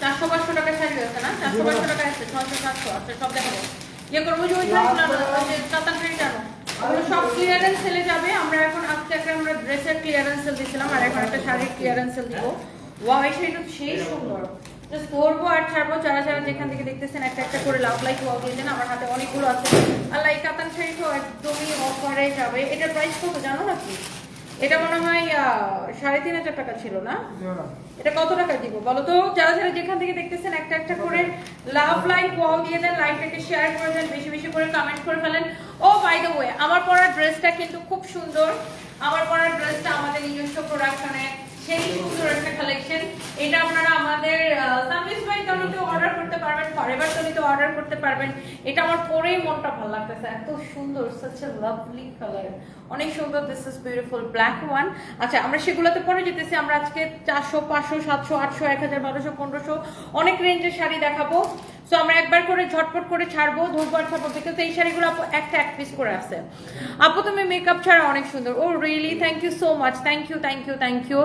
চারশো পাঁচশো টাকা শাড়ি আছে না? চারশো পাঁচশো টাকা আছে ছশো সাতশো আচ্ছা সব দেখাবো। ইয়ে করব যে ওই শাড়িগুলো আনো, ওই যে কাতান শাড়ি জানো ওগুলো সব ক্লিয়ারেন্স সেলে যাবে। আমরা এখন আজকে একটা আমরা ড্রেসের ক্লিয়ারেন্স সেল দিচ্ছিলাম আর এখন একটা শাড়ির ক্লিয়ারেন্স সেল দিব। ওয়াও এই শাড়িটা সেই সুন্দর। জাস্ট ধরবো আর ছাড়বো যারা যারা যেখান থেকে দেখতেছেন একটা একটা করে লাভ লাইক ওয়াও দিয়ে দেন আমার হাতে অনেকগুলো আছে। আর লাইক কাতান শাড়ি তো একদমই অফারে যাবে। এটার প্রাইস কত জানো নাকি? এটা মনে হয় সাড়ে তিন হাজার টাকা ছিল না? এটা কত টাকা দিব বলো তো? যারা যারা যেখান থেকে দেখতেছেন একটা একটা করে লাভ লাইক ওয়াও দিয়ে দেন লাইকটাকে শেয়ার করে দেন বেশি বেশি করে কমেন্ট করে ফেলেন। ও বাই দ্য ওয়ে আমার পরা ড্রেসটা কিন্তু খুব সুন্দর। আমার পরা ড্রেসটা আমাদের নিজস্ব প্রোডাকশনে সেই সুন্দর একটা কালেকশন এটা আপনারা আমাদের সার্ভিস ভাই তনিতে অর্ডার করতে পারবেন ফরএভার তনিতে অর্ডার করতে পারবেন। এটা আমার পরেই মনটা ভালো লাগতেছে এত সুন্দর সাচ এ লাভলি কালার অনেক সুন্দর this is beautiful black one আচ্ছা আমরা সেগুলোতে পরে যেতেছি, আমরা আজকে চারশো, পাঁচশো, সাতশো, আটশো, এক হাজার, বারোশো, পনেরোশো, অনেক রেঞ্জের শাড়ি দেখাবো। সো আমরা একবার করে ঝটপট করে ছাড়বো, ধরবো আর ছাড়বো বিকজ এই শাড়িগুলো আপু একটা, এক পিস করে আছে। আপু, তুমি মেকআপ ছাড়া অনেক সুন্দর। ও really thank you so much thank you thank you thank you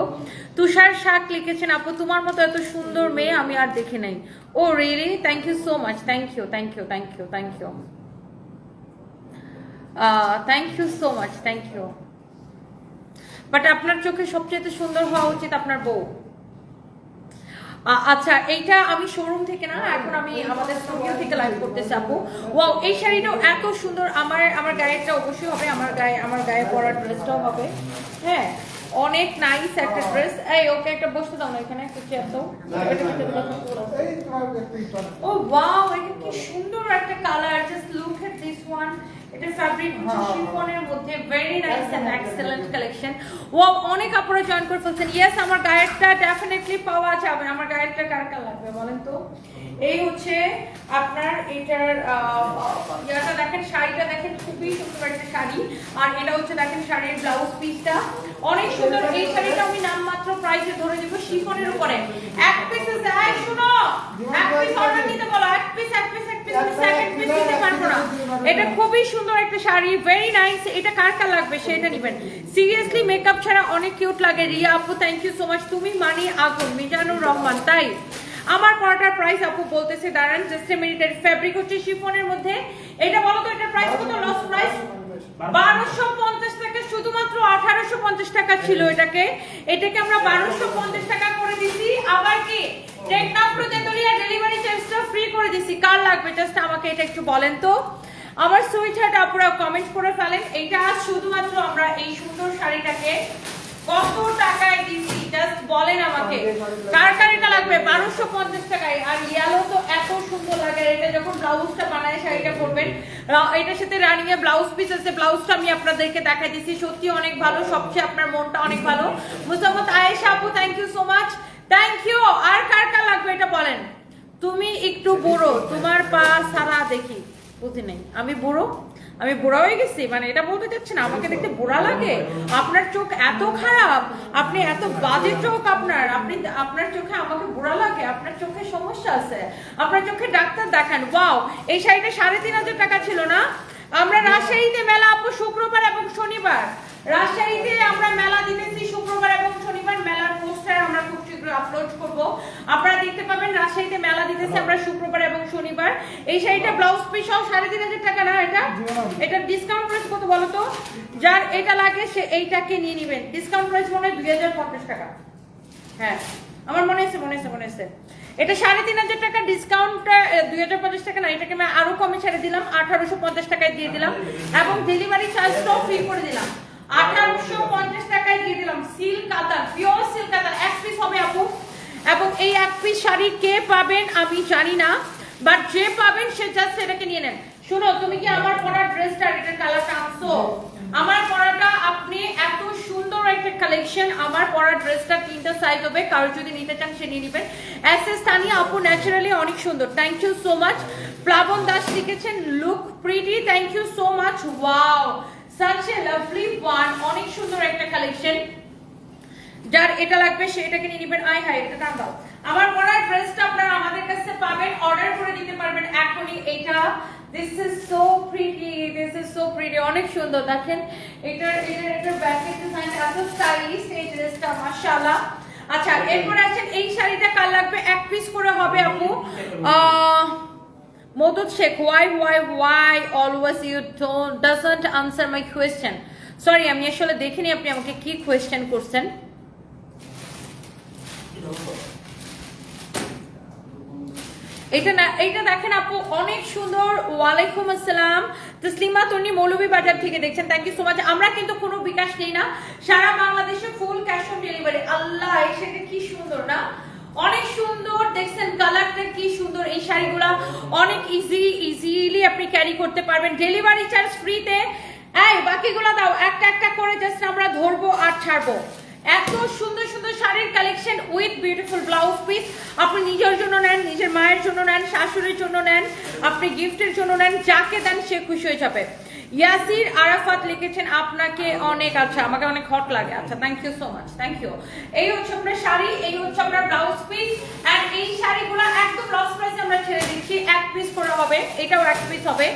Tushar Shak লিখেছেন, আপু, তোমার মতো এত সুন্দর মেয়ে আমি আর দেখি নাই। ও really thank you so much thank you thank you thank you thank you thank you so much thank you but আপনার চোখে সবচেয়ে সুন্দর হওয়া উচিত আপনার বউ। আচ্ছা এইটা আমি শোরুম থেকে না, এখন আমি আমাদের স্টুডিও থেকে লাইভ করতে চাবো ওয়াও এই শাড়িটাও এত সুন্দর, আমার আমার গায়েটা অবশ্যই হবে, আমার গায়ে আমার গায়ে পরার ড্রেসটাও হবে। হ্যাঁ। অনেক নাইস একটা ড্রেস এই ওকে একটা বসতে দাও না এখানে একটা চেয়ার দাও। ও ওয়াও এটা কি সুন্দর একটা colour just look at this one এটা ফ্যাব্রিক হচ্ছে শিফনের মধ্যে very nice and excellent collection wow অনেক আপনারা জয়েন করে ফেলছেন। ইয়েস আমার গায়েরটা ডেফিনেটলি পাওয়া যাবে। আমার গায়েরটা কার কার লাগবে বলেন তো? এই হচ্ছে আপনার এটার ইয়াটা দেখেন শাড়িটা দেখেন খুবই সুন্দর একটা শাড়ি। আর এটা হচ্ছে দেখেন শাড়ির ব্লাউজ পিসটা অনেক সুন্দর এই শাড়িটা আমি নামমাত্র প্রাইসে ধরে দিব শিফনের উপরে। এক পিসে যায় শুনো, এক পিস অর্ডার নিতে বলো, এক পিস এক পিস এক পিস সেকেন্ড পিস নিতে পারব না। এটা খুবই সুন্দর একটা শাড়ি ভেরি নাইস এটা কার কার লাগবে সেটা নেবেন। সিরিয়াসলি মেকআপ ছাড়া অনেক কিউট লাগে। রিয়া আপু থ্যাংক ইউ সো মাচ তুমি মানি আগুন, মিজানুর রহমান, তাই? আমার পরাটার প্রাইস আপু বলতেছে, দাঁড়ান জাস্ট এ মিনিটের ফ্যাব্রিক হচ্ছে শিফনের মধ্যে। এটা বলো তো, এটার প্রাইস কত? লস প্রাইস বারোশো পঞ্চাশ টাকা শুধুমাত্র আঠারোশো পঞ্চাশ টাকা ছিল এটাকে। এটাকে আমরা বারোশো পঞ্চাশ টাকা করে দিছি। আবার কি? টেকনাফ তেতুলিয়া ডেলিভারি চার্জটা ফ্রি করে দিছি। কার লাগবে? জাস্ট আমাকে এটা একটু বলেন তো। আমার সুইট হার্ট কমেন্ট করে ফেলেন। এইটা শুধুমাত্র আমরা এই সুন্দর শাড়িটাকে কত টাকায় জাস্ট বলেন আমাকে। কার কার এটা লাগবে? বারোশো পঞ্চাশ টাকায়। আর ইয়ালো তো এত সুন্দর লাগে। এটা যখন ব্লাউজটা বানায় শাড়িটা পরবেন এটার সাথে রানিং ব্লাউজ পিস আছে। ব্লাউজটা আমি আপনাদেরকে দেখাই দিছি সত্যি অনেক ভালো। সবচেয়ে আপনার মনটা অনেক ভালো। মুসাম্মদ আয়েশা আপু thank you so much thank you আর কার কার লাগবে এটা বলেন? তুমি একটু বুড়ো। তোমার পা সারা দেখি। বুঝি নেই। আমি বুড়ো? আমি বুড়া হয়ে গেছি? মানে এটা বলতে চাচ্ছেন, আমাকে দেখতে বুড়া লাগে? আপনার চোখ এত খারাপ, আপনি এত বাজে চোখ আপনার, আপনি আপনার চোখে আমাকে বুড়া লাগে, আপনার চোখে সমস্যা আছে। আপনার চোখে ডাক্তার দেখান, ওয়াও, এই শাড়িটা সাড়ে তিন হাজার টাকা ছিল না? আমরা রাজশাহীতে মেলা আপু শুক্রবার এবং শনিবার। রাজশাহীতে আমরা মেলা দিতেছি শুক্রবার এবং শনিবার মেলার পোস্টার আমরা খুব শীঘ্রই আপলোড করব। আপনারা দেখতে পাবেন রাজশাহীতে মেলা দিতেছি আমরা শুক্রবার এবং শনিবার। এই শাড়িটা ব্লাউজ পিস সহ সাড়ে তিন হাজার টাকা না এটা? এটা ডিসকাউন্ট প্রাইস কত বলো তো? যার এটা লাগে সে এইটাকে নিয়ে নেবেন। ডিসকাউন্ট প্রাইস মনে হয় দুই হাজার পঞ্চাশ টাকা। হ্যাঁ আমার মনে হচ্ছে মনে হচ্ছে মনে হচ্ছে এটা সাড়ে তিন হাজার টাকা ডিসকাউন্ট দুই হাজার পঞ্চাশ টাকা না, এটাকে আমি আরও কমে ছেড়ে দিলাম, আঠারোশো পঞ্চাশ টাকায় দিয়ে দিলাম। এবং ডেলিভারি চার্জটাও ফ্রি করে দিলাম। আঠারোশো পঞ্চাশ টাকায় দিয়ে দিলাম। সিল্ক কাতার পিওর সিল্ক কাতার, এক পিস হবে আপু। এবং এই এক পিস শাড়ি কে পাবেন আমি জানি না বাট যে পাবেন সে জাস্ট এটাকে নিয়ে নেন। শোনো, তুমি কি আমার পরা ড্রেসটা এটার কালারটা আনছো? আমার পরাটা আপনি এত সুন্দর একটা কালেকশন আমার পরা ড্রেসটা তিনটা সাইজ হবে। কারও যদি নিতে চান সে নিয়ে নেবেন। এস এস তানিয়া আপু ন্যাচারালি অনেক সুন্দর। Thank you so much Plabon Das লিখেছেন look pretty thank you so much wow such a lovely one অনেক সুন্দর একটা কালেকশন যার এটা লাগবে সে এটাকে নিয়ে নেবেন আই হাই এটা দাম দাও। আমার পরার ড্রেসটা আপনারা আমাদের কাছে পাবেন অর্ডার করে দিতে পারবেন এখনই এটা। This is so pretty this is so pretty অনেক সুন্দর। দেখেন এটার এটার এটার ব্যাকের ডিজাইন এত স্টাইলিশ এই ড্রেসটা মাশাআল্লাহ। আচ্ছা এরপর আসেন এই শাড়িটা কার লাগবে? এক পিস করে হবে হবে আপু আহ, মদত Sheikh why why why always you doesn't answer my question sorry আমি আসলে দেখিনি আপনি আমাকে কি কোয়েশ্চেন করছেন। এটা না, এটা দেখেন আপু, অনেক সুন্দর। ওয়ালাইকুম আসসালাম। তসলিমা তন্নি মৌলভী বাজার থেকে দেখছেন। থ্যাংক ইউ সো মাচ আমরা কিন্তু কোনো বিকাশ নেই না। সারা বাংলাদেশে ফুল ক্যাশ অন ডেলিভারি আল্লাহ শাড়িটা কি সুন্দর না? অনেক সুন্দর, দেখছেন কালারটা কি সুন্দর এই শাড়িগুলো। অনেক ইজি ইজিলি আপনি ক্যারি করতে পারবেন। ডেলিভারি চার্জ ফ্রিতে এই, বাকিগুলো দাও। একটা একটা করে জাস্ট আমরা ধরবো আর ছাড়বো। এত সুন্দর সুন্দর শাড়ির collection with beautiful blouse piece আপনি নিজের জন্য নেন, নিজের মায়ের জন্য নেন, শাশুড়ির জন্য নেন, আপনি গিফটের জন্য নেন, যাকে দেন সে খুশি হয়ে যাবে। ইয়াসির আরাফাত লিখেছেন, আপনাকে অনেক আচ্ছা আমাকে অনেক হট লাগে। আচ্ছা thank you so much thank you এই হচ্ছে আপনার শাড়ি, এই হচ্ছে আপনার ব্লাউজ পিস এন্ড এই শাড়িগুলো একদম লস প্রাইসে আমরা ছেড়ে দিচ্ছি। এক পিস করে হবে, এটাও এক পিস হবে।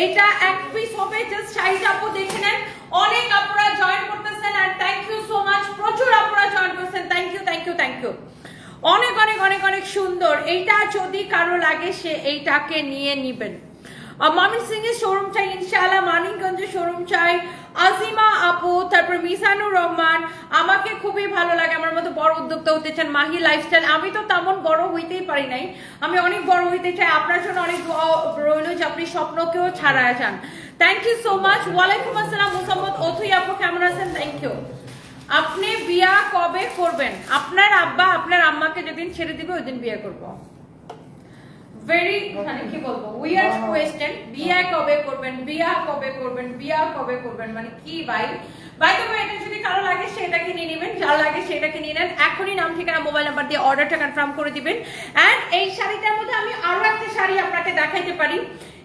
এইটা এক পিস হবে জাস্ট শাড়িটা আপু দেখে নেন। অনেক আপনারা জয়েন করতেছেন আর থ্যাংক ইউ সো মাচ প্রচুর আপনারা জয়েন করছেন। Thank you thank you thank you অনেক অনেক অনেক অনেক সুন্দর। এইটা যদি কারও লাগে, সে এইটাকে নিয়ে নিবেন। মমিন সিং এর শোরুম চাই, ইনশাআল্লাহ মানিকগঞ্জের শোরুম চাই। আজিমা আপু, তারপর মিসানুর রহমান, আমাকে খুবই ভালো লাগে, আমার মতো বড় উদ্যোক্তা হতে চান মাহি লাইফস্টাইল আমি তো তেমন বড় হইতেই পারি নাই, আমি অনেক বড় হইতে চাই, আপনার জন্য অনেক রইল যে আপনি স্বপ্নকেও ছাড়ায় যান। থ্যাংক ইউ সো মাচ ওয়ালাইকুম আসসালাম, মোসাম্মদ, অথুই আপু, কেমন আছেন? থ্যাংক ইউ আপনি বিয়া কবে করবেন? আপনার আব্বা, আপনার আম্মাকে যেদিন ছেড়ে দিবে, ওই দিন বিয়ে করব। ভেরি মানে কি বলব? উইয়ার্ড কোয়েশ্চেন বিয়া কবে করবেন? বিয়া কবে করবেন? বিয়া কবে করবেন? মানে কি ভাই? বাই দ্য এটা যদি কারও লাগে সেটাকে নিয়ে নেবেন। যার লাগে সেটাকে নিয়ে নেন। এখনই নাম ঠিকানা মোবাইল নাম্বার দিয়ে অর্ডারটা কনফার্ম করে দিবেন। এন্ড এই শাড়িটার মধ্যে আমি আরও একটা শাড়ি আপনাকে দেখাইতে পারি।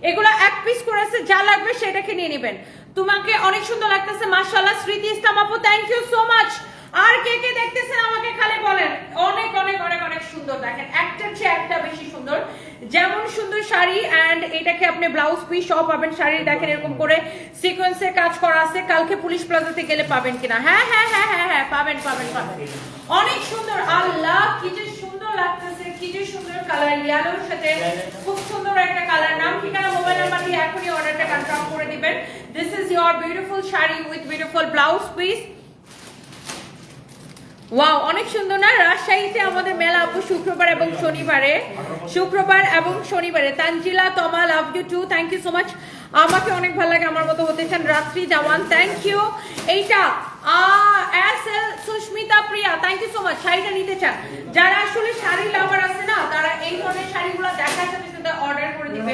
এগুলো এক পিস করে আছে। যা লাগবে সেটাকে নিয়ে নেবেন। তোমাকে অনেক সুন্দর লাগতেছে। মাশাআল্লাহ স্মৃতি ইসলাম আপু থ্যাংক ইউ সো মাচ আর কে কে দেখতেছেন আমাকে খালি বলেন। অনেক অনেক অনেক অনেক সুন্দর দেখেন। চেয়ে একটা বেশি সুন্দর। যেমন সুন্দর শাড়ি এন্ড এটাকে আপনি ব্লাউজ পিস সব পাবেন শাড়ি দেখেন এরকম করে কাজ করা আছে। কালকে পুলিশ প্লাজাতে গেলে পাবেন কিনা। হ্যাঁ হ্যাঁ হ্যাঁ হ্যাঁ হ্যাঁ পাবেন পাবেন পাবেন। অনেক সুন্দর। আল্লাহ, কি যে সুন্দর লাগতেছে, কি যে সুন্দর কালার ইয়ালোর সাথে খুব সুন্দর একটা কালার নাম, ঠিকানা মোবাইল নাম্বার দিয়ে এখনই অর্ডারটা কনফার্ম করে দিবেন। This is your beautiful sari with beautiful blouse piece wow, অনেক সুন্দর না? রাজশাহীতে আমাদের মেলা আপু শুক্রবার এবং শনিবারে। শুক্রবার এবং শনিবারে। Tanzila, Toma, love you too thank you so much আমাকে অনেক ভালো লাগে, আমার মতো হতে চান রাত্রি জাওয়ান থ্যাংক ইউ এইটা S, L, Sushmita, Priya thank you so much শাড়িটা নিতে চান। যারা আসলে শাড়ি লাভার আছে না, তারা এই ধরনের শাড়িগুলো দেখার সাথে সাথে অর্ডার করে দিবে।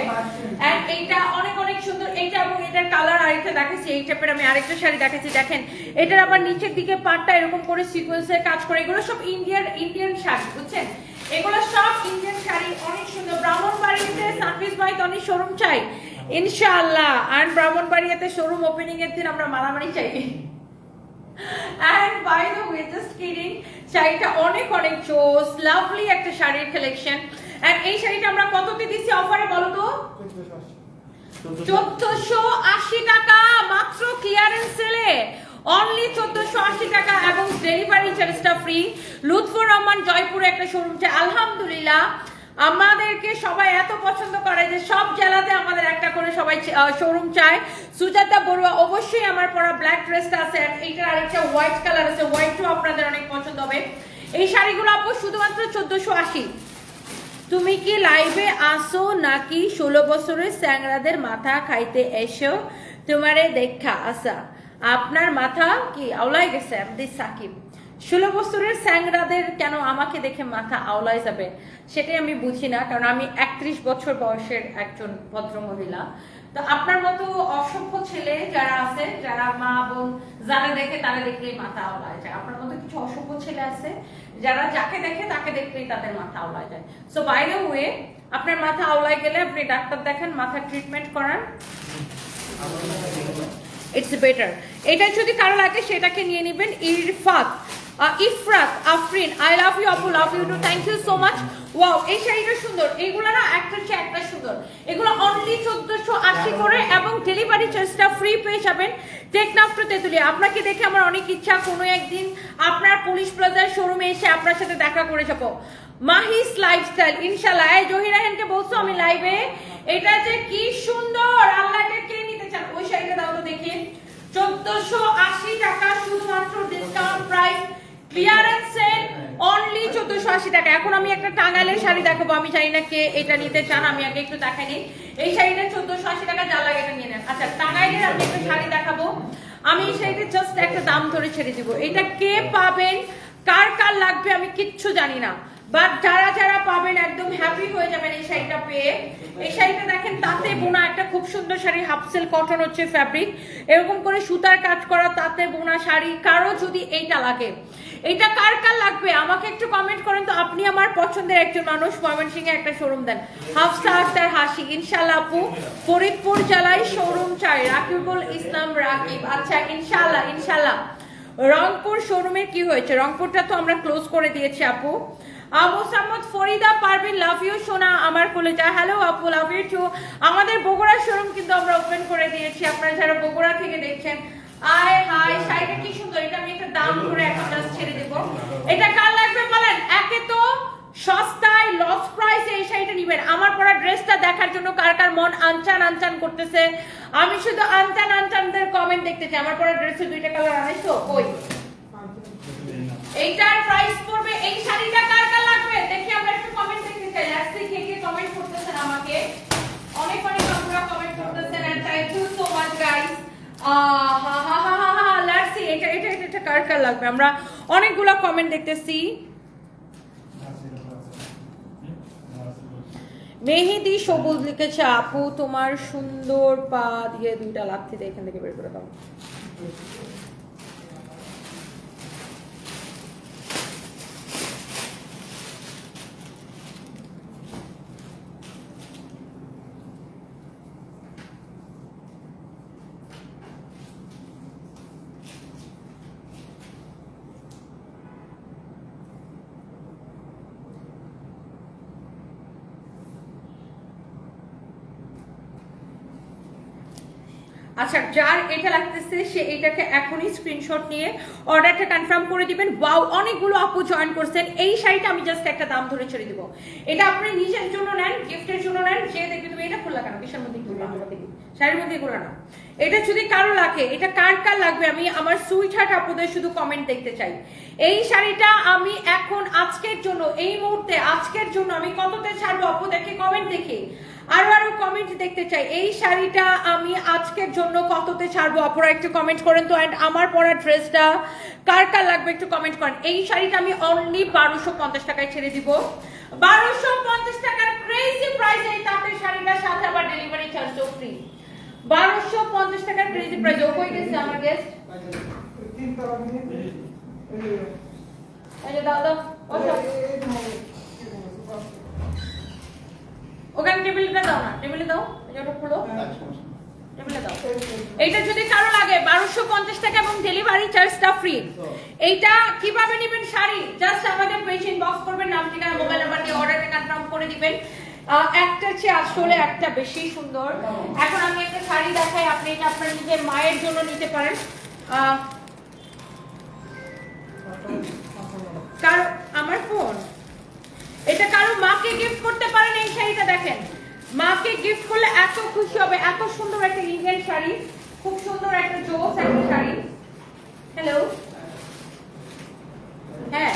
এন্ড এইটা অনেক অনেক সুন্দর। এইটা এবং এটার কালার আরেকটা দেখাচ্ছি এই টাইপের আমি আরেকটা শাড়ি দেখাচ্ছি দেখেন এটার আবার নিচের দিকে পাটটা এরকম করে সিকোয়েন্সের কাজ করে। এগুলো সব ইন্ডিয়ান ইন্ডিয়ান শাড়ি বুঝছেন? এগুলো সব ইন্ডিয়ান শাড়ি। অনেক সুন্দর। ব্রাহ্মণবাড়িতে সার্ভিস বাই অনেক শোরুম চাই। ইনশাআল্লাহ। আর ব্রাহ্মণবাড়িয়াতে শোরুম ওপেনিং এর দিন আমরা মারামারি চাই। And by the way just kidding শাড়িটা অনেক অনেক জোস লাভলি একটা শাড়ির কালেকশন এন্ড এই শাড়িটা আমরা কততে দিচ্ছি অফারে বলো তো? চোদ্দশো আশি টাকা, মাত্র ক্লিয়ারেন্স সেলে অনলি চোদ্দশো আশি টাকা এবং ডেলিভারি চার্জটা ফ্রি লুৎফর রহমান জয়পুরে একটা শোরুম চাই আলহামদুলিল্লাহ, আমাদেরকে সবাই এত পছন্দ করে যে সব জেলাতে আমাদের একটা করে সবাই শোরুম চায়। সুজাতা বড়ুয়া অবশ্যই আমার পরা ব্ল্যাক ড্রেসটা আছে এইটার আরেকটা হোয়াইট কালার আছে। হোয়াইটও আপনাদের অনেক পছন্দ হবে। এই শাড়িগুলো আপু শুধুমাত্র চোদ্দশো আশি। তুমি কি লাইভে আসো নাকি ষোলো বছরের স্যাংরাদের মাথা খাইতে এসো? তোমারে দেখা আসা আপনার মাথা কি আওলাই গেছে আমাদের সাকিব? ষোলো বছরের স্যাংরাদের কেন আমাকে দেখে মাথা আওলাই যাবে? সেটাই আমি বুঝি না, কারণ আমি একত্রিশ বছর বয়সের একজন ভদ্র মহিলা তো আপনার মতো অসভ্য ছেলে যারা আছে, যারা মা, বোন, যারা দেখে তারা দেখলেই মাথা আওলায় যায়। আপনার মতো কিছু অসভ্য ছেলে আছে, যারা যাকে দেখে তাকে দেখলেই তাদের মাথা আওলায় যায়। সো বাই ওয়ে আপনার মাথা আওলায় গেলে আপনি ডাক্তার দেখেন, মাথা ট্রিটমেন্ট করান। ইটস বেটার এটা যদি কারও লাগে, সেটাকে নিয়ে নেবেন, Irfat. Ifrat Afrin I love you আপু love you too thank you so much wow এই শাড়িটা সুন্দর। এগুলো না একটা চেয়ে একটা সুন্দর। এগুলো অনলি চোদ্দশো আশি করে এবং ডেলিভারি চার্জটা ফ্রি পেয়ে যাবেন টেকনাফ টু তেতুলিয়া। আপনাকে দেখে আমার অনেক ইচ্ছা কোনো একদিন আপনার পুলিশ প্লাজার শোরুমে এসে আপনার সাথে দেখা করে যাব। মাহিস লাইফস্টাইল ইনশাল্লাহ এই জহিরাহেনকে বলছো আমি লাইভে এটা যে কি সুন্দর! আল্লাহকে কে নিতে চান? ওই শাড়িটা দাও তো দেখি। চোদ্দশো আশি টাকা শুধুমাত্র discount price clearance sale only চোদ্দশো আশি টাকা। এখন আমি একটা টাঙ্গাইলের শাড়ি দেখাবো। আমি জানি না কে এটা নিতে চান, আমি আগে একটু দেখাই নিই এই শাড়িটা চোদ্দশো আশি টাকা, যা লাগে এটা নিয়ে নেন। আচ্ছা টাঙ্গাইলের আমি একটা শাড়ি দেখাবো। আমি এই শাড়িটা জাস্ট একটা দাম ধরে ছেড়ে দিব। এটা কে পাবেন? কার কার লাগবে আমি কিচ্ছু জানি না। বাট যারা যারা পাবেন, একদম হ্যাপি হয়ে যাবেন এই শাড়িটা পেয়ে। এই শাড়িটা দেখেন, তাতে বোনা একটা খুব সুন্দর শাড়ি হাফসেল কটন হচ্ছে ফ্যাব্রিক এরকম করে সুতার কাজ করা, তাতে বোনা শাড়ি, কারও যদি এইটা লাগে। এটা কার কার লাগবে? আমাকে একটু কমেন্ট করেন তো, আপনি আমার পছন্দের একজন মানুষ, ময়মনসিংহে একটা শোরুম দেন। হাফসা আক্তার হাসি ইনশাল্লাহ আপু। ফরিদপুর জেলায় শোরুম চাই, রাকিবুল ইসলাম রাকিব। আচ্ছা ইনশাল্লাহ ইনশাল্লাহ রংপুর শোরুমের কি হয়েছে? রংপুরটা তো আমরা ক্লোজ করে দিয়েছি, আপু। আবু সামদ ফরিদা, পারভিন লাভ ইউ সোনা, আমার কলেজা হ্যালো আপু লাভ ইউ টু আমাদের বগুড়া শোরুম কিন্তু আমরা ওপেন করে দিয়েছি। আপনারা যারা বগুড়া থেকে দেখছেন আয় হাই শাড়িটা কি সুন্দর, এটা আমি একটা দাম করে এখন জাস্ট ছেড়ে দেবো। এটা কার লাগবে বলেন? একে তো সস্তায় লস প্রাইসে এই শাড়িটা নিবেন। আমার পরা ড্রেসটা দেখার জন্য কার কার মন আনচান আনচান করতেছে? আমি শুধু আনচান আনচানদের কমেন্ট দেখতে চাই। আমার পরা ড্রেসে দুইটা কালার আনাইছো কই? এইটার প্রাইস পড়বে। এই শাড়িটা কার কার লাগবে? দেখি আমরা একটু কমেন্ট দেখতে চাই। লেটস কে কে কমেন্ট করতেছেন আমাকে। অনেক অনেক আপনারা কমেন্ট করতেছেন। And thank you so much guys হা এটা- এটা কার কার লাগবে। আমরা অনেকগুলা কমেন্ট দেখতেছি। মেহেদি সবুজ লিখেছে, আপু, তোমার সুন্দর পা দিয়ে দুইটা লাথি এখান থেকে বের করে দাও। আচ্ছা যার এটা লাগতেছে, সে এটাকে এখনই স্ক্রিনশট নিয়ে অর্ডারটা কনফার্ম করে দিবেন। ওয়াও অনেকগুলো আপু জয়েন করছেন। এই শাড়িটা আমি জাস্ট একটা দাম ধরে ছেড়ে দিব। এটা আপনি নিজের জন্য নেন গিফটের জন্য নেন, যে দেখবে তুমি এটা খুললা কেন? কিসের মধ্যে খুললা? আমার দেখি শাড়ির মধ্যে এগুলো না। এটা যদি কারও লাগে, এটা কার কার লাগবে? আমি আমার সুইট হার্ট আপুদের শুধু কমেন্ট দেখতে চাই। এই শাড়িটা আমি এখন আজকের জন্য, এই মুহূর্তে আজকের জন্য আমি কততে ছাড়বো? আপুদেরকে কমেন্ট দেখে। আরও আরও কমেন্ট দেখতে চাই। এই শাড়িটা আমি আজকের জন্য কততে ছাড়বো? অপরা, একটু কমেন্ট করেন তো। অ্যান্ড আমার পরা ড্রেসটা কার কার লাগবে একটু কমেন্ট করেন। এই শাড়িটা আমি অনলি বারোশো পঞ্চাশ টাকায় ছেড়ে দিব। বারোশো পঞ্চাশ টাকার ক্রেজি প্রাইস এই তাঁতের শাড়িটার সাথে আবার ডেলিভারি চার্জও ফ্রি বারোশো পঞ্চাশ টাকার ক্রেজি প্রাইস ও কই গেছে আমার গেস্ট সব ওখানে টেবিলটা দাও না টেবিলে দাও ওটা খুলো। টেবিলে দাও। এইটা যদি কারও লাগে বারোশো পঞ্চাশ টাকা এবং ডেলিভারি চার্জটা ফ্রি এইটা কীভাবে নেবেন শাড়ি? জাস্ট আমাদের পেজ ইনবক্স করবেন নাম ঠিকানা মোবাইল নাম্বার দিয়ে অর্ডারটা কনফার্ম করে দিবেন। একটা চেয়ে আসলে একটা বেশি সুন্দর। এখন আমি একটা শাড়ি দেখাই আপনি এটা আপনার নিজের মায়ের জন্য নিতে পারেন। আহ, কারও আমার ফোন এটা কারও মাকে গিফট করতে পারেন এই শাড়িটা দেখেন। মাকে গিফট করলে এত খুশি হবে, এত সুন্দর একটা ইন্ডিয়ান শাড়ি, খুব সুন্দর একটা জোস একটা শাড়ি। হ্যালো হ্যাঁ।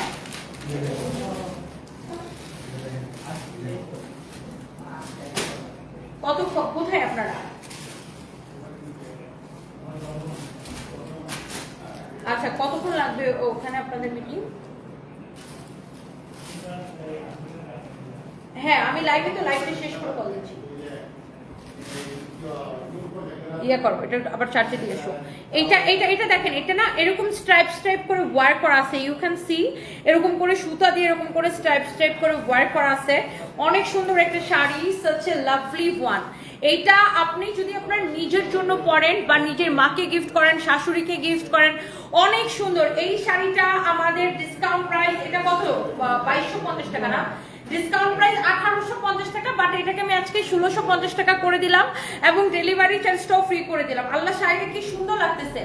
কত কোথায় আপনারা? আচ্ছা কতক্ষণ লাগবে ওখানে আপনাদের মিটিং হ্যাঁ আমি লাইভে তো লাইভটা শেষ করে কল দিচ্ছি। ইয়ে করো, এটা আবার চার্জে দিয়ে এসো। এইটা এইটা এটা দেখেন, এটা না এরকম স্ট্রাইপ স্ট্রাইপ করে ওয়ার করা আছে ইউ ক্যান সি এরকম করে সুতা দিয়ে এরকম করে স্ট্রাইপ স্ট্রাইপ করে ওয়ার করা আছে। অনেক সুন্দর একটা sari such a lovely one এইটা আপনি যদি আপনার নিজের জন্য পরেন বা নিজের মাকে গিফট করেন, শাশুড়িকে গিফট করেন, অনেক সুন্দর। এই শাড়িটা আমাদের ডিসকাউন্ট প্রাইস এটা কত? বাইশশো পঞ্চাশ টাকা না? ডিসকাউন্ট প্রাইস আঠারোশো পঞ্চাশ টাকা বাট এটাকে আমি আজকে ষোলোশো পঞ্চাশ টাকা করে দিলাম এবং ডেলিভারি চার্জটাও ফ্রি করে দিলাম। আল্লাহ শাড়িটা কি সুন্দর লাগতেছে।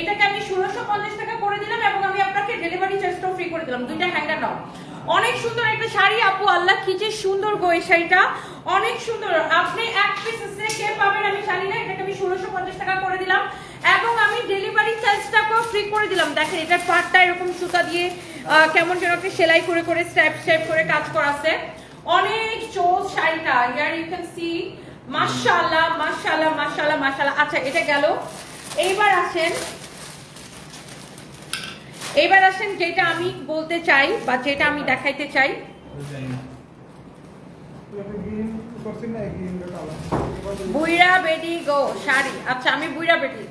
এটাকে আমি ষোলোশো পঞ্চাশ টাকা করে দিলাম এবং আমি আপনাকে ডেলিভারি চার্জটাও ফ্রি করে দিলাম। দুইটা হ্যাঙ্গার নাও। অনেক সুন্দর একটা শাড়ি, আপু, আল্লাহ কি যে সুন্দর গো এই শাড়িটা। অনেক সুন্দর। আপনি এক পিস কে পাবেন, আমি জানি না, এটাকে আমি ষোলোশো পঞ্চাশ টাকা করে দিলাম। এবং আমি ডেলিভারি চার্জটাকেও ফ্রি করে দিলাম। দেখেন, এটার পাটটা এরকম সুতা দিয়ে কেমন যেন একটা সেলাই করে করে স্ট্যাপ স্ট্যাপ করে কাজ করা আছে অনেক চোজ শাড়িটা ইয়ার ইউ ক্যান সি মাশাআল্লাহ মাশাআল্লাহ মাশাআল্লাহ মাশাআল্লাহ। আচ্ছা এটা গেল। এইবার আসেন এইবার আসেন যেটা আমি বলতে চাই বা যেটা আমি দেখাইতে চাই। বুইরা বেডি গো শাড়ি। আচ্ছা আমি বুইরা বেডি।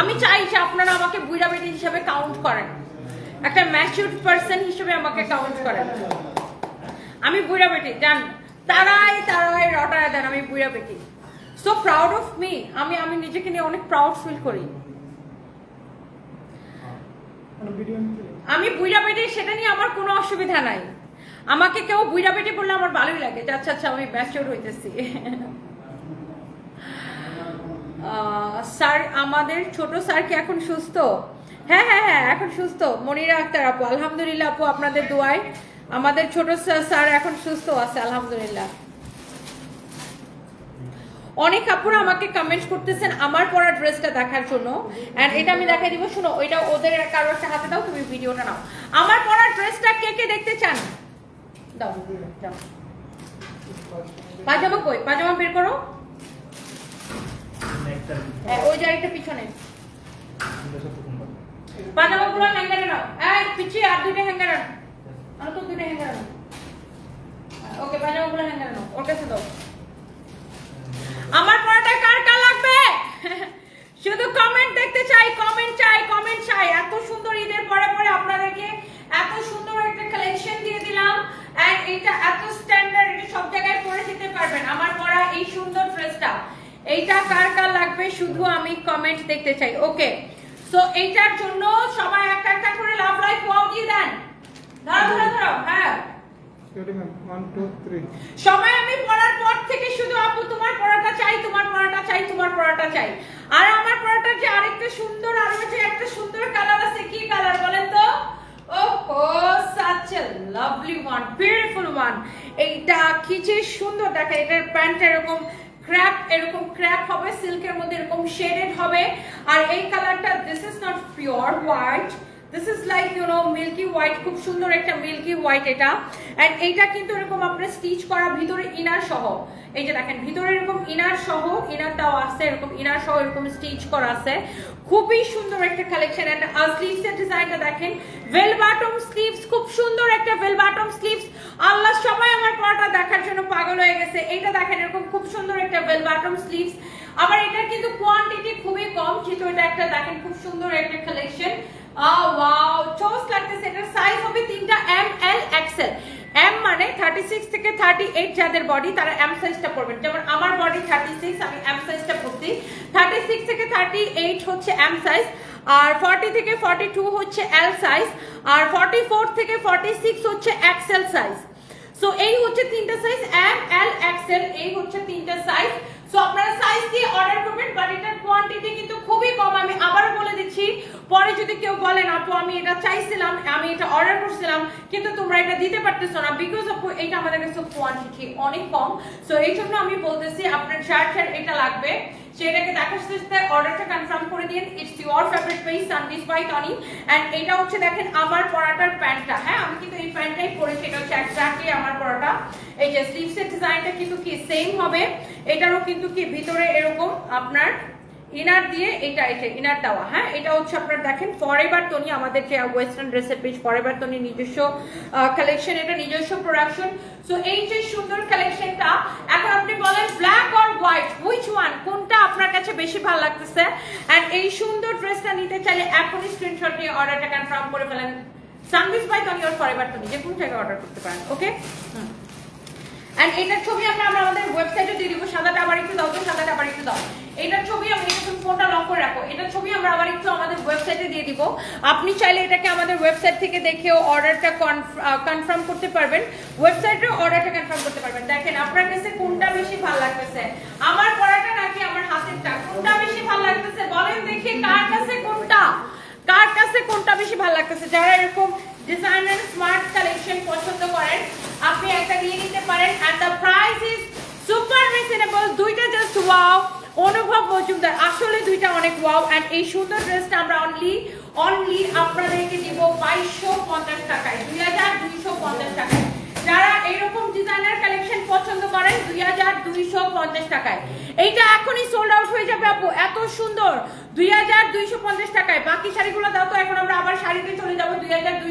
আমি চাই যে আপনারা আমাকে বেডি হিসেবে কাউন্ট করেন। একটা ম্যাচিউর পার্সন হিসেবে আমাকে কাউন্ট করেন। আমি বুইরা বেটি জান তারাই তারাই রটায় দেন আমি বুইরা বেটি। সো প্রাউড অফ মি আমি আমি নিজেকে নিয়ে অনেক প্রাউড ফিল করি। আমি বুইরা বেটি, সেটা নিয়ে আমার কোনো অসুবিধা নাই। আমাকে কেউ বুইরা বেটি বললে আমার ভালোই লাগে আচ্ছা আচ্ছা আমি ম্যাচিওর হইতেছি। স্যার, আমাদের ছোট স্যার কি এখন সুস্থ? হ্যাঁ হ্যাঁ হ্যাঁ এখন সুস্থ। মনিরা আক্তার আপু, আলহামদুলিল্লাহ আপু, আপনাদের দোয়ায়। আমাদের ছোট স্যার- এখন সুস্থ আছে, আলহামদুলিল্লাহ। অনেক আপুরা আমাকে কমেন্ট করতেছেন আমার পরা ড্রেসটা দেখার জন্য। এন্ড এটা আমি দেখাই দিব, শুনো, ওইটা ওদের কারও একটা হাতে দাও, তুমি ভিডিওটা নাও। আমার পরা ড্রেসটা কে কে দেখতে চান? দাও পাজামা কই? পাজামা বের করো। ওই যে একটা পিছনে। পাজামা গুলো হ্যাঙ্গারে নাও। এই পিছিয়ে আর দুইটা হ্যাঙ্গার আনো আনো তো দুইটা হ্যাঙ্গার আনো ওকে পাজামা গুলো হ্যাঙ্গারে নাও। ওর কাছে দাও। আমার পড়াটা কার কার লাগবে? শুধু কমেন্ট দেখতে চাই কমেন্ট চাই কমেন্ট চাই। এত সুন্দর ঈদের পরে পরে আপনাদেরকে এত সুন্দর একটা কালেকশন দিয়ে দিলাম। এন্ড এটা এত স্ট্যান্ডার্ড এটা সব জায়গায় পরে যেতে পারবেন। আমার পরা এই সুন্দর ড্রেসটা এইটা কার কার লাগবে? শুধু আমি কমেন্ট দেখতে চাই। ওকে সো এইটার জন্য সবাই একটা একটা করে লাভ লাইক ওয়াও দিয়ে দেন। ধরো ধরো ধরো হ্যাঁ সবাই আমি পড়ার পর থেকে শুধু আপু তোমার পড়াটা চাই তোমার পড়াটা চাই তোমার পড়াটা চাই। আর আমার পড়াটা যে আরেকটা সুন্দর আরও যে একটা সুন্দর কালার আছে কি কালার বলেন তো? ওহো such a lovely one beautiful one এইটা কি যে সুন্দর দেখে এটার প্যান্টটা এরকম ক্র্যাপ এরকম ক্র্যাপ হবে সিল্কের মধ্যে এরকম শেডেড হবে, আর এই কালারটা this is not pure white this is like you know milky white খুব সুন্দর একটা মিল্কি হোয়াইট এটা। এন্ড এইটা কিন্তু এরকম আপনার স্টিচ করা ভিতরে ইনার সহ। এই যে দেখেন, ভিতরে এরকম ইনার সহ ইনারটাও আছে, এরকম ইনার সহ এরকম স্টিচ করা আছে। খুবই সুন্দর একটা কালেকশন এন্ড স্লিভস এর ডিজাইনটা দেখেন। ভেল বাটম স্লিভস খুব সুন্দর একটা ভেল বাটম স্লিভস আল্লাহ সবাই আমার পরাটা দেখার জন্য পাগল হয়ে গেছে। এইটা দেখেন, এরকম খুব সুন্দর একটা ভেল বাটম স্লিভস আবার এটার কিন্তু কোয়ান্টিটি খুবই কম যেহেতু এটা একটা দেখেন, খুব সুন্দর একটা কালেকশন ওয়াও, চোস লাগতেছে এটার সাইজ হবে তিনটা এম এল এক্সেল এম মানে থার্টি সিক্স থেকে থার্টি এইট যাদের বডি তারা এম সাইজটা পড়বেন যেমন আমার বডি থার্টি সিক্স আমি এম সাইজটা পড়ছি থার্টি সিক্স থেকে থার্টি এইট হচ্ছে এম সাইজ আর ফর্টি থেকে ফর্টি টু হচ্ছে এল সাইজ আর ফর্টি ফোর থেকে ফর্টি সিক্স হচ্ছে এক্সেল সাইজ সো এই হচ্ছে তিনটা সাইজ এম এল এক্সেল এই হচ্ছে তিনটা সাইজ সো আপনারা সাইজ দিয়ে অর্ডার করবেন বাট এটার কোয়ান্টিটি কিন্তু খুবই কম। আমি আবারও বলে দিচ্ছি, পরে যদি কেউ বলেন আপু, আমি এটা চাইছিলাম, আমি এটা অর্ডার করছিলাম, কিন্তু তোমরা এটা দিতে পারতেছো না বিকজ অফ এটা আমাদের কাছে কোয়ান্টিটি অনেক কম। সো এই জন্য আমি বলতেছি, আপনার শার্ট শার্ট এটা লাগবে সেটাকে দেখার সাথে অর্ডারটা কনফার্ম করে দিন it's your favourite page Sandis by Tony and এটা হচ্ছে, দেখেন, আমার পরাটার প্যান্টটা। হ্যাঁ আমি কিন্তু এই প্যান্টটাই পরেছি এটা হচ্ছে এক্স্যাক্টলি আমার পরাটা। এই যে স্লিভসের ডিজাইনটা কিন্তু কি সেম হবে? এটারও কিন্তু কি ভিতরে এরকম আপনার ইনার দিয়ে এটা এটা ইনার দেওয়া হ্যাঁ? এটা হচ্ছে আপনার দেখেন ফরএভার টনি আমাদের যে ওয়েস্টার্ন ড্রেসের পেজ ফরএভার টনি নিজস্ব কালেকশন এটা নিজস্ব প্রোডাকশন সো এই যে সুন্দর কালেকশনটা এখন আপনি বলেন black or white which one কোনটা আপনার কাছে বেশি ভালো লাগতেছে? এন্ড এই সুন্দর ড্রেসটা নিতে চাইলে এখনই স্ক্রিনশট নিয়ে অর্ডারটা কনফার্ম করে ফেলেন। Sanvis by Tony or forever Tony যে কোনো জায়গায় অর্ডার করতে পারেন ওকে হুম। এন্ড এটার ছবি আমরা আমাদের ওয়েবসাইটে দিয়ে দিব, সাদাটা আবার একটু দাও তো, সাদাটা আবার একটু দাও। এটার ছবি আমি একটু ফোনটা লক রাখো। এটার ছবি আমরা আবার একটু আমাদের ওয়েবসাইটে দিয়ে দিব। আপনি চাইলে এটাকে আমাদের ওয়েবসাইট থেকে দেখেও অর্ডারটা কনফার্ম করতে পারবেন। ওয়েবসাইটে অর্ডারটা কনফার্ম করতে পারবেন। দেখেন, আপনার কাছে কোনটা বেশি ভালো লাগতেছে? আমার পড়াটা নাকি আমার হাতেরটা? কোনটা বেশি ভালো লাগতেছে? বলেন দেখি কার কাছে কোনটা? কার কাছে কোনটা বেশি ভালো লাগতেছে? যারা এরকম ডিজাইনার স্মার্ট কালেকশন পছন্দ করেন, আপনি একটা নিয়ে নিতে পারেন। And the price is super reasonable দুইটা জাস্ট ওয়াও অনুভব মজুমদার, আসলে দুইটা অনেক ওয়াও এন্ড এই সুন্দর ড্রেসটা আমরা অনলি অনলি আপনাদেরকে দিব বাইশশো পঞ্চাশ টাকায়, দুই হাজার দুইশো পঞ্চাশ টাকায়। যারা এরকম ডিজাইনার কালেকশন পছন্দ করেন, দুই হাজার দুইশো পঞ্চাশ টাকায়। এইটা এখনই সোল্ড আউট হয়ে যাবে আপু, এত সুন্দর, দুই হাজার দুইশো পঞ্চাশ টাকায়। বাকি শাড়িগুলো দাও তো, এখন আমরা আবার শাড়িতে চলে যাব, দুই হাজার দুই